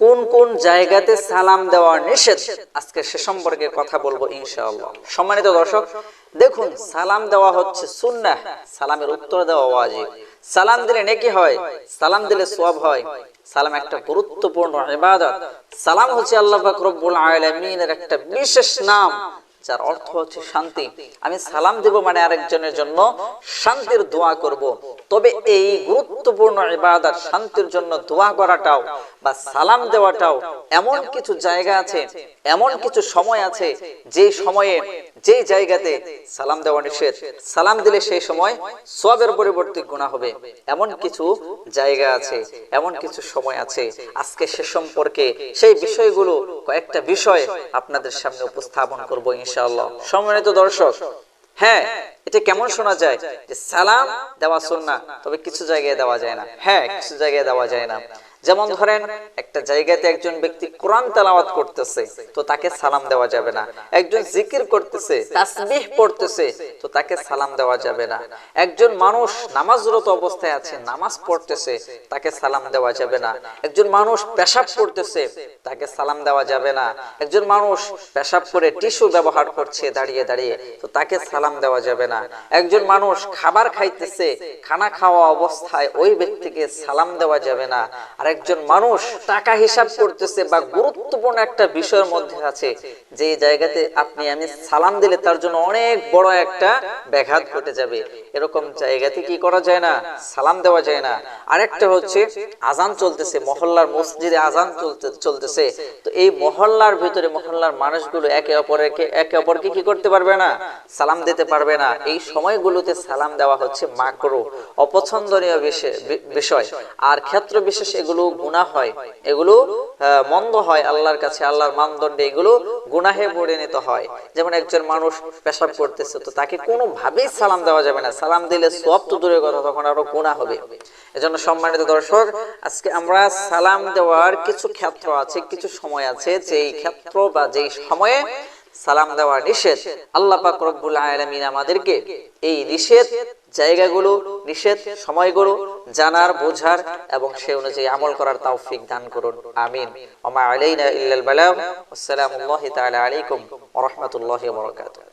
কোন কোন জায়গাতে সালাম দেওয়া নিষেধ? আজকে সে সম্পর্কে কথা বলব ইনশাআল্লাহ। সম্মানিত দর্শক, দেখুন, সালাম দেওয়া হচ্ছে সুন্নাহ। সালামের উত্তর দেওয়া ওয়াজিব। সালাম দিলে নেকি হয়, সালাম দিলে সওয়াব হয়। সালাম একটা গুরুত্বপূর্ণ ইবাদত। সালাম হচ্ছে আল্লাহ পাক রব্বুল আলামিনের একটা বিশেষ নাম। যার অর্থ হচ্ছে শান্তি। আমি সালাম দেব মানে আরেকজনের জন্য। শান্তির দোয়া করব। তবে এই গুরুত্বপূর্ণ ইবাদত শান্তির জন্য দোয়া করাটাও বা সালাম দেওয়াটাও এমন কিছু জায়গা আছে, এমন কিছু সময় আছে যে সময়ে, যে জায়গাতে সালাম দেওয়া নিষেধ। সালাম দিলে সেই সময় সবের পরিবর্তে গুণা হবে। এমন কিছু জায়গা আছে, এমন কিছু সময় আছে। আজকে সে সম্পর্কে সেই বিষয়গুলো কয়েকটা বিষয় আপনাদের সামনে উপস্থাপন করব ইনশাআল্লাহ। সম্মানিত দর্শক হ্যাঁ এটা কেমন শোনা যায় যে সালাম দেওয়া সুন্না তবে কিছু জায়গায় দেওয়া যায় না। হ্যাঁ কিছু জায়গায় দেওয়া যায় না। যেমন ধরেন, একটা জায়গাতে একজন ব্যক্তি কোরআন তেলাওয়াত করতেছে, তো তাকে সালাম দেওয়া যাবে না। একজন জিকির করতেছে, তাসবিহ পড়তেছে, তো তাকে সালাম দেওয়া যাবে না। একজন মানুষ নামাজরত অবস্থায় আছে, নামাজ পড়তেছে, তাকে সালাম দেওয়া যাবে না। একজন মানুষ পেশাব করতেছে, তাকে সালাম দেওয়া যাবে না। একজন মানুষ পেশাব করে টিস্যু ব্যবহার করছে, দাঁড়িয়ে দাঁড়িয়ে, তো তাকে সালাম দেওয়া যাবে না। একজন মানুষ খাবার খাইতেছে, খানা খাওয়া অবস্থায় ওই ব্যক্তিকে সালাম দেওয়া যাবে না। আর একজন মানুষ টাকা হিসাব করতেছে বা গুরুত্বপূর্ণ একটা বিষয়ের মধ্যে আছে, যে জায়গাতে আপনি আমি সালাম দিলে তার জন্য অনেক বড় একটা ব্যাঘাত ঘটে যাবে। এরকম জায়গাতে কি করা যায় না? সালাম দেওয়া যায় না। আরেকটা হচ্ছে আজান চলতেছে, মহল্লার মসজিদে আজান চলতে, চলতেছে। তো এই মহল্লার ভিতরে মহল্লার মানুষগুলো একে অপরকে একে অপরকে কি করতে পারবে না? সালাম দিতে পারবে না। এই সময়গুলোতে সালাম দেওয়া হচ্ছে মাকরু, অপছন্দনীয় বিষয়। আর ক্ষেত্র বিশেষ এগুলো গুনাহ হয়। এগুলো মন্দ হয় আল্লাহর কাছে। আল্লাহর মানদণ্ডে এগুলো গুনাহে পরিণত হয়। যেমন একজন মানুষ পেশাব করতেছে, তো তাকে কোনোভাবেই সালাম দেওয়া যাবে না। সালাম দিলে সব তো দূরের কথা, তখন আরও গুনাহ হবে। এজন্য সম্মানিত দর্শক, আজকে আমরা সালাম দেওয়ার কিছু ক্ষেত্র আছে, কিছু সময় আছে, যেই ক্ষেত্র বা যেই সময়ে সালাম দেওয়া নিষেধ। আল্লাহ পাক রব্বুল আলামিন আমাদেরকে এই নিষেধ জায়গাগুলো, নিষেধ সময়গুলো জানার, বোঝার এবং সে অনুযায়ী আমল করার তৌফিক দান করুন। আমিন। ওমা আলাইনা ইল্লাল বালাগ আসসালামু আলাইকুম ওয়া রাহমাতুল্লাহি ওয়া বারাকাতুহু।